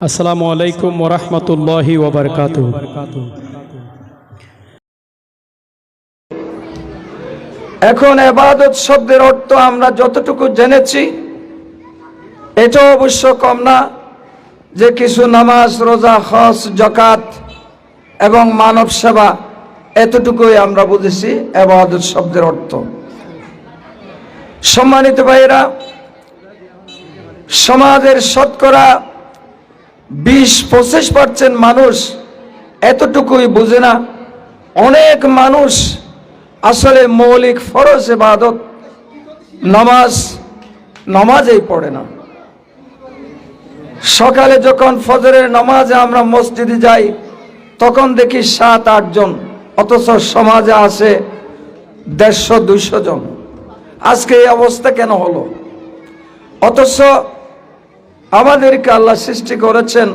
আসসালামু আলাইকুম ওরহমতুল্লাহি ওবরকাত এখন এবাদত শব্দের অর্থ আমরা যতটুকু জেনেছি এটা অবশ্য কম না যে কিছু নামাজ, রোজা, হজ জকাত এবং মানব সেবা এতটুকুই আমরা বুঝেছি এবাদত শব্দের অর্থ। সম্মানিত ভাইয়েরা, সমাজের শতকরা বিশ, পঁচিশ পার্সেন্ট মানুষ এতটুকুই বুঝে না। অনেক মানুষ আসলে মৌলিক ফরজ এবাদত নামাজ, নামাজেই পড়ে না। সকালে যখন ফজরের নামাজে আমরা মসজিদে যাই, তখন দেখি সাত আটজন অথচ সমাজে আছে দেড়শো, দুইশো জন। আজকে এই অবস্থা কেন হলো? অথচ আমাদেরকে আল্লাহ সৃষ্টি করেছেন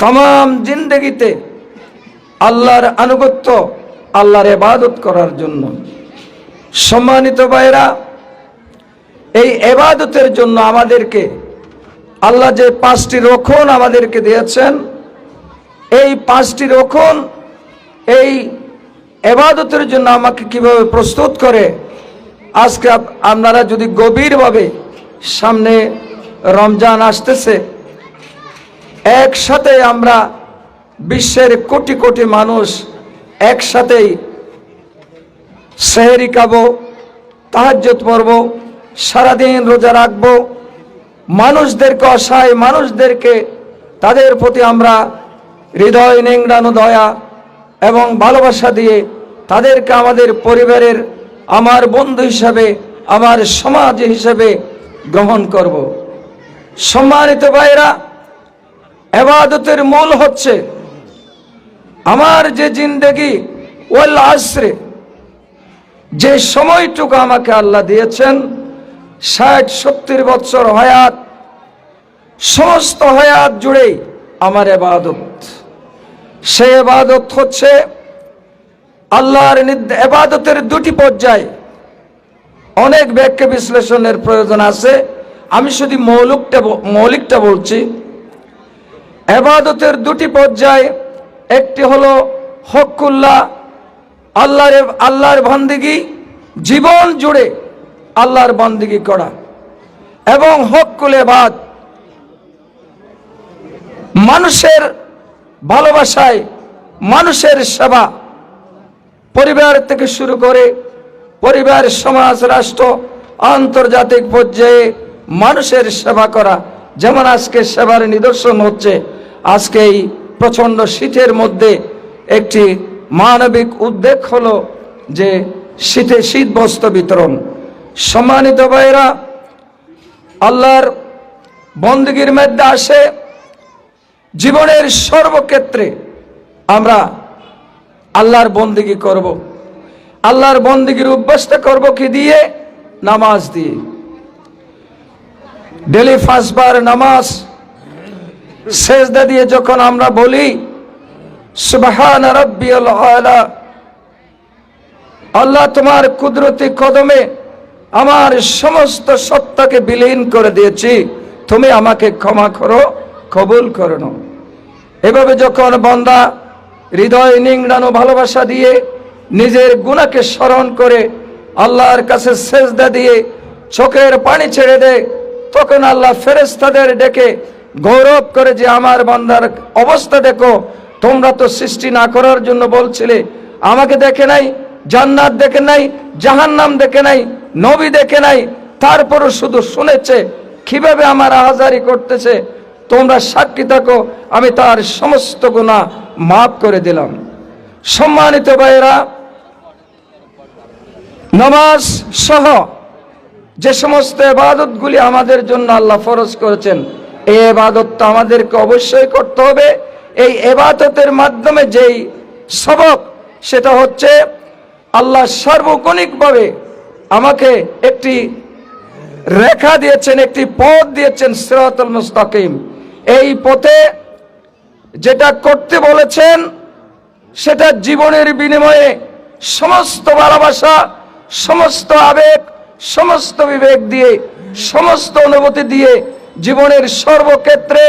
তাম জিন্দগিতে আল্লাহর আনুগত্য, আল্লাহর এবাদত করার জন্য। সম্মানিত ভাইরা এই এবাদতের জন্য আমাদেরকে আল্লাহ যে পাঁচটি রক্ষণ আমাদেরকে দিয়েছেন, এই পাঁচটি রক্ষণ, এই এবাদতের জন্য আমাকে কীভাবে প্রস্তুত করে, আজকে আপনারা যদি গভীরভাবে সামনে রমজান আসতেছে। একসাথে আমরা বিশ্বের কোটি কোটি মানুষ একসাথেই সেহেরি খাব তাহাজ্জত পড়ব, সারাদিন রোজা রাখব। মানুষদেরকে অসহায় মানুষদেরকে তাদের প্রতি আমরা হৃদয় নেংড়ানো দয়া এবং ভালোবাসা দিয়ে তাদেরকে আমাদের পরিবারের আমার বন্ধু হিসাবে, আমার সমাজ হিসাবে গ্রহণ করব। সম্মানিত ভাইরা এবাদতের মূল হচ্ছে আমার যে জিন্দগি, ওয়াল আশ্রে যে সময়টুকু আমাকে আল্লাহ দিয়েছেন, ষাট, সত্তর বছর হয়াত, সমস্ত হয়াত জুড়েই আমার এবাদত। সে এবাদত হচ্ছে আল্লাহর এবাদতের দুটি পর্যায়। অনেক ব্যাখ্যা বিশ্লেষণের প্রয়োজন আছে। আমি শুধু মৌলিকটা মৌলিকটা বলছি। এবাদতের দুটি পর্যায়, একটি হলো হকুল্লাহ, আল্লাহর আল্লাহর বন্দিগি, জীবন জুড়ে আল্লাহর বন্দিগি করা। এবং হকুল এবাদ, মানুষের ভালোবাসায় মানুষের সেবা। পরিবার থেকে শুরু করে পরিবার, সমাজ, রাষ্ট্র, আন্তর্জাতিক পর্যায়ে মানুষের সেবা করা। যেমন আজকে সেবার নিদর্শন হচ্ছে, আজকে এই প্রচণ্ড শীতের মধ্যে একটি মানবিক উদ্বেগ হলো যে শীতে শীত বস্ত্র বিতরণ। সম্মানিত ভাইরা আল্লাহর বন্দগির মধ্যে আসে জীবনের সর্বক্ষেত্রে আমরা আল্লাহর বন্দিগি করব। আল্লাহর বন্দিগির অভ্যাসটা করব কি দিয়ে? নামাজ দিয়ে। ডেলি ফাঁসবার নামাজ সেজদা দিয়ে যখন আমরা বলি, সুবহান আল্লাহ তোমার কুদরতি কদমে আমার সমস্ত সত্তাকে বিলীন করে দিয়েছি, তুমি আমাকে ক্ষমা করো, কবুল করো। এভাবে যখন বন্দা হৃদয় নিংড়ানো ভালোবাসা দিয়ে নিজের গুণাকে স্মরণ করে আল্লাহর কাছে সেজদা দিয়ে চোখের পানি ছেড়ে দেয় তখন আল্লাহ ফেরেস্তাদের ডেকে গৌরব করে যে আমার বান্দার অবস্থা দেখো, তোমরা তো সৃষ্টি না করার জন্য বলছিলে, আমাকে দেখে নাই, জান্নাত দেখে নাই, জাহান্নাম দেখে নাই, নবী দেখে নাই, তারপরও শুধু শুনেছে, কীভাবে আমার আহাজারি করতেছে, তোমরা সাক্ষী থাকো, আমি তার সমস্ত গুণা মাফ করে দিলাম। সম্মানিত ভাইয়েরা, নামাজ সহ যে সমস্ত এবাদতগুলি আমাদের জন্য আল্লাহ ফরজ করেছেন, এই এবাদতটা আমাদেরকে অবশ্যই করতে হবে। এই এবাদতের মাধ্যমে যেই সবক, সেটা হচ্ছে আল্লাহ সার্বক্ষণিকভাবে আমাকে একটি রেখা দিয়েছেন, একটি পথ দিয়েছেন সিরাতুল মুস্তাকিম। এই পথে যেটা করতে বলেছেন, সেটা জীবনের বিনিময়ে সমস্ত ভালোবাসা, সমস্ত আবেগ সমস্ত বিবেক দিয়ে, সমস্ত অনুভূতি দিয়ে জীবনের সর্বক্ষেত্রে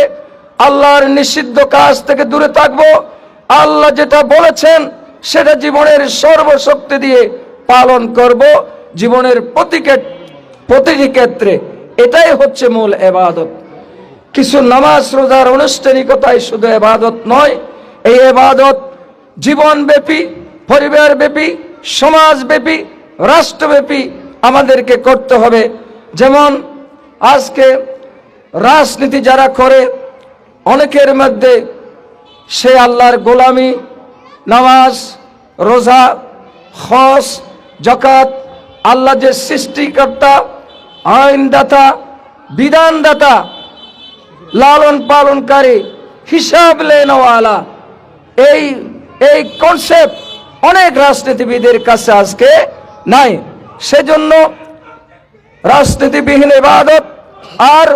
আল্লাহর নিষিদ্ধ কাজ থেকে দূরে থাকব। আল্লাহ যেটা বলেছেন, সেটা জীবনের সর্বশক্তি দিয়ে পালন করব। জীবনের প্রতিটি ক্ষেত্রে এটাই হচ্ছে মূল এবাদত। কিছু নামাজ রোজার আনুষ্ঠানিকতায় শুধু এবাদত নয়, এই এবাদত জীবনব্যাপী, পরিবারব্যাপী, সমাজব্যাপী, রাষ্ট্রব্যাপী আমাদেরকে করতে হবে। যেমন আজকে রাজনীতি যারা করে, অনেকের মধ্যে সে আল্লাহর গোলামি, নামাজ, রোজা হস জকাত আল্লাহ যে সৃষ্টিকর্তা, আইনদাতা, বিধানদাতা লালন পালনকারী হিসাব লেনওয়ালা এই এই কনসেপ্ট অনেক রাজনীতিবিদের কাছে আজকে নাই। সেজন্য রাজনীতিবিহীন এবাদত আর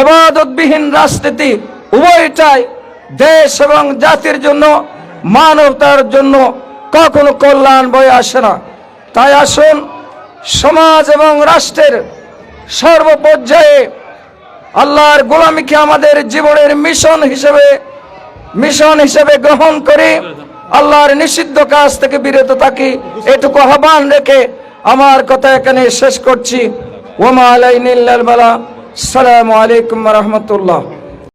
এবাদতবিহীন রাজনীতি উভয়টাই দেশ এবং জাতির জন্য, মানবতার জন্য কখনো কল্যাণ বয়ে আসে না। তাই আসুন, সমাজ এবং রাষ্ট্রের সর্বপর্যায়ে আল্লাহর গোলামীকে আমাদের জীবনের মিশন হিসেবে মিশন হিসেবে গ্রহণ করি। আল্লাহর নিষিদ্ধ কাজ থেকে বিরত থাকি, এটুকু আহ্বান রেখে আমার কথা এখানে শেষ করছি। ওমা আলাইনিল্লাল বালা। সালামু আলাইকুম রহমতুল্লাহ।